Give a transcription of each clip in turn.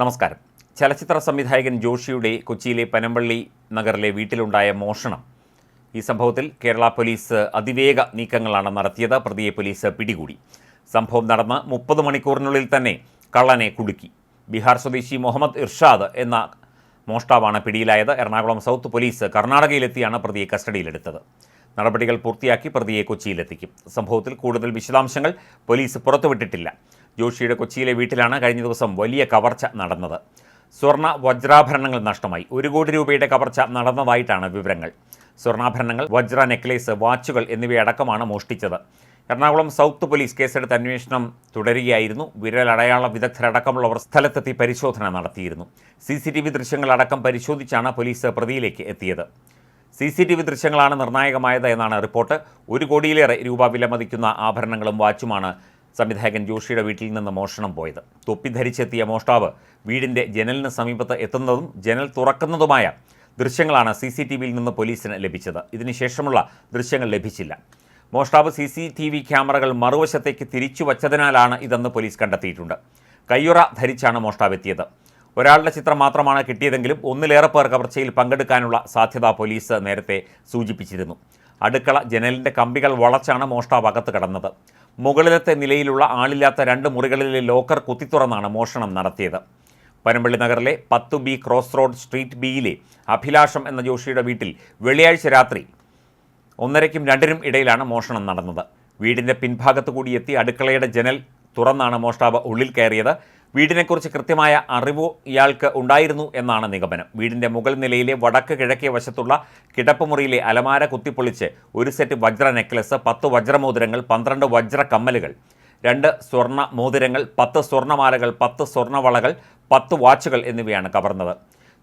നമസ്കാരം. ചലച്ചിത്ര സംവിധായകൻ ജോഷിയുടെ കൊച്ചിയിലെ പനമ്പള്ളി നഗറിലെ വീട്ടിലുണ്ടായ മോഷണം. ഈ സംഭവത്തിൽ കേരള പോലീസ് അതിവേഗ നീക്കങ്ങളാണ് നടത്തിയത്. പ്രതിയെ പോലീസ് പിടികൂടി. സംഭവം നടന്ന് മുപ്പത് മണിക്കൂറിനുള്ളിൽ തന്നെ കള്ളനെ കുടുക്കി. ബീഹാർ സ്വദേശി മുഹമ്മദ് ഇർഷാദ് എന്ന മോഷ്ടാവാണ് പിടിയിലായത്. എറണാകുളം സൗത്ത് പോലീസ് കർണാടകയിലെത്തിയാണ് പ്രതിയെ കസ്റ്റഡിയിലെടുത്തത്. നടപടികൾ പൂർത്തിയാക്കി പ്രതിയെ കൊച്ചിയിലെത്തിക്കും. സംഭവത്തിൽ കൂടുതൽ വിശദാംശങ്ങൾ പോലീസ് പുറത്തുവിട്ടിട്ടില്ല. ജോഷിയുടെ കൊച്ചിയിലെ വീട്ടിലാണ് കഴിഞ്ഞ ദിവസം വലിയ കവർച്ച നടന്നത്. സ്വർണ വജ്രാഭരണങ്ങൾ നഷ്ടമായി. ഒരു കോടി രൂപയുടെ കവർച്ച നടന്നതായിട്ടാണ് വിവരങ്ങൾ. സ്വർണാഭരണങ്ങൾ വജ്ര നെക്ലേസ് വാച്ചുകൾ എന്നിവയടക്കമാണ് മോഷ്ടിച്ചത്. എറണാകുളം സൗത്ത് പോലീസ് കേസെടുത്ത് അന്വേഷണം തുടരുകയായിരുന്നു. വിരലടയാള വിദഗ്ധരടക്കമുള്ളവർ സ്ഥലത്തെത്തി പരിശോധന നടത്തിയിരുന്നു. സി സി ടി വി ദൃശ്യങ്ങളടക്കം പരിശോധിച്ചാണ് പോലീസ് പ്രതിയിലേക്ക് എത്തിയത്. സി സി ടി വി ദൃശ്യങ്ങളാണ് നിർണായകമായത് എന്നാണ് റിപ്പോർട്ട്. ഒരു കോടിയിലേറെ രൂപ വിലമതിക്കുന്ന ആഭരണങ്ങളും വാച്ചുമാണ് സംവിധായകൻ ജോഷിയുടെ വീട്ടിൽ നിന്ന് മോഷണം പോയത്. തൊപ്പി ധരിച്ചെത്തിയ മോഷ്ടാവ് വീടിന്റെ ജനലിന് സമീപത്ത് എത്തുന്നതും ജനൽ തുറക്കുന്നതുമായ ദൃശ്യങ്ങളാണ് സി സി ടി വിയിൽ നിന്ന് പോലീസിന് ലഭിച്ചത്. ഇതിനുശേഷമുള്ള ദൃശ്യങ്ങൾ ലഭിച്ചില്ല. മോഷ്ടാവ് സി സി ടി വി ക്യാമറകൾ മറുവശത്തേക്ക് തിരിച്ചു വച്ചതിനാലാണ് ഇതെന്ന് പോലീസ് കണ്ടെത്തിയിട്ടുണ്ട്. കയ്യുറ ധരിച്ചാണ് മോഷ്ടാവ് എത്തിയത്. ഒരാളുടെ ചിത്രം മാത്രമാണ് കിട്ടിയതെങ്കിലും ഒന്നിലേറെ പേർ കവർച്ചയിൽ പങ്കെടുക്കാനുള്ള സാധ്യത പോലീസ് നേരത്തെ സൂചിപ്പിച്ചിരുന്നു. അടുക്കള ജനലിന്റെ കമ്പികൾ വളച്ചാണ് മോഷ്ടാവ് അകത്ത് കടന്നത്. മുകളിലത്തെ നിലയിലുള്ള ആളില്ലാത്ത രണ്ട് മുറികളിലെ ലോക്കർ കുത്തിത്തുറന്നാണ് മോഷണം നടത്തിയത്. പനമ്പള്ളി നഗറിലെ പത്ത് ബി ക്രോസ് റോഡ് സ്ട്രീറ്റ് ബിയിലെ അഭിലാഷം എന്ന ജോഷിയുടെ വീട്ടിൽ വെള്ളിയാഴ്ച രാത്രി ഒന്നരയ്ക്കും രണ്ടിനും ഇടയിലാണ് മോഷണം നടന്നത്. വീടിന്റെ പിൻഭാഗത്തു കൂടി എത്തി അടുക്കളയുടെ ജനൽ തുറന്നാണ് മോഷ്ടാവ് ഉള്ളിൽ കയറിയത്. വീടിനെക്കുറിച്ച് കൃത്യമായ അറിവോ ഇയാൾക്ക് ഉണ്ടായിരുന്നു എന്നാണ് നിഗമനം. വീടിന്റെ മുകൾ നിലയിലെ വടക്ക് കിഴക്കേ വശത്തുള്ള കിടപ്പുമുറിയിലെ അലമാര കുത്തിപ്പൊളിച്ച് ഒരു സെറ്റ് വജ്ര നെക്ലസ് പത്ത് വജ്രമോതിരങ്ങൾ പന്ത്രണ്ട് വജ്ര കമ്മലുകൾ രണ്ട് സ്വർണ മോതിരങ്ങൾ പത്ത് സ്വർണമാലകൾ പത്ത് സ്വർണവളകൾ പത്ത് വാച്ചുകൾ എന്നിവയാണ് കവർന്നത്.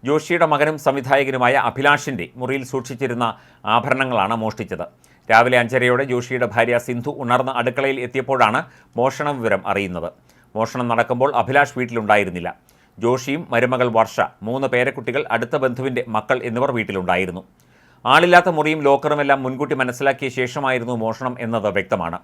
ജോഷിയുടെ മകനും സംവിധായകനുമായ അഭിലാഷിന്റെ മുറിയിൽ സൂക്ഷിച്ചിരുന്ന ആഭരണങ്ങളാണ് മോഷ്ടിച്ചത്. രാവിലെ അഞ്ചരയോടെ ജോഷിയുടെ ഭാര്യ സിന്ധു ഉണർന്ന് അടുക്കളയിൽ എത്തിയപ്പോഴാണ് മോഷണ വിവരം അറിയുന്നത്. മോഷണം നടക്കുമ്പോൾ അഭിലാഷ് വീട്ടിലുണ്ടായിരുന്നില്ല. ജോഷിയും മരുമകൾ വർഷ മൂന്ന് പേരക്കുട്ടികൾ അടുത്ത ബന്ധുവിന്റെ മക്കൾ എന്നിവർ വീട്ടിലുണ്ടായിരുന്നു. ആളില്ലാത്ത മുറിയും ലോക്കറുമെല്ലാം മുൻകൂട്ടി മനസ്സിലാക്കിയ ശേഷമായിരുന്നു മോഷണം എന്നത് വ്യക്തമാണ്.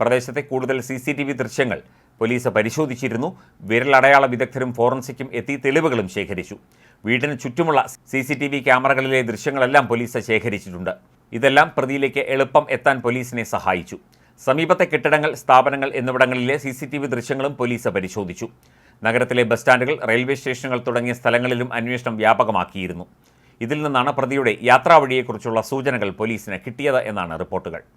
പ്രദേശത്തെ കൂടുതൽ സി സി ടി വി ദൃശ്യങ്ങൾ പോലീസ് പരിശോധിച്ചിരുന്നു. വിരലടയാള വിദഗ്ധരും ഫോറൻസിക്കും എത്തി തെളിവുകളും ശേഖരിച്ചു. വീടിന് ചുറ്റുമുള്ള സി സി ടി വി ക്യാമറകളിലെ ദൃശ്യങ്ങളെല്ലാം പോലീസ് ശേഖരിച്ചിട്ടുണ്ട്. ഇതെല്ലാം പ്രതിയിലേക്ക് എളുപ്പം എത്താൻ പോലീസിനെ സഹായിച്ചു. സമീപത്തെ കെട്ടിടങ്ങൾ സ്ഥാപനങ്ങൾ എന്നിവിടങ്ങളിലെ സി സി ടി വി ദൃശ്യങ്ങളും പോലീസ് പരിശോധിച്ചു. നഗരത്തിലെ ബസ് സ്റ്റാൻഡുകൾ റെയിൽവേ സ്റ്റേഷനുകൾ തുടങ്ങിയ സ്ഥലങ്ങളിലും അന്വേഷണം വ്യാപകമാക്കിയിരുന്നു. ഇതിൽ നിന്നാണ് പ്രതിയുടെ യാത്രാവഴിയെക്കുറിച്ചുള്ള സൂചനകൾ പോലീസിന് കിട്ടിയത് എന്നാണ് റിപ്പോർട്ടുകൾ.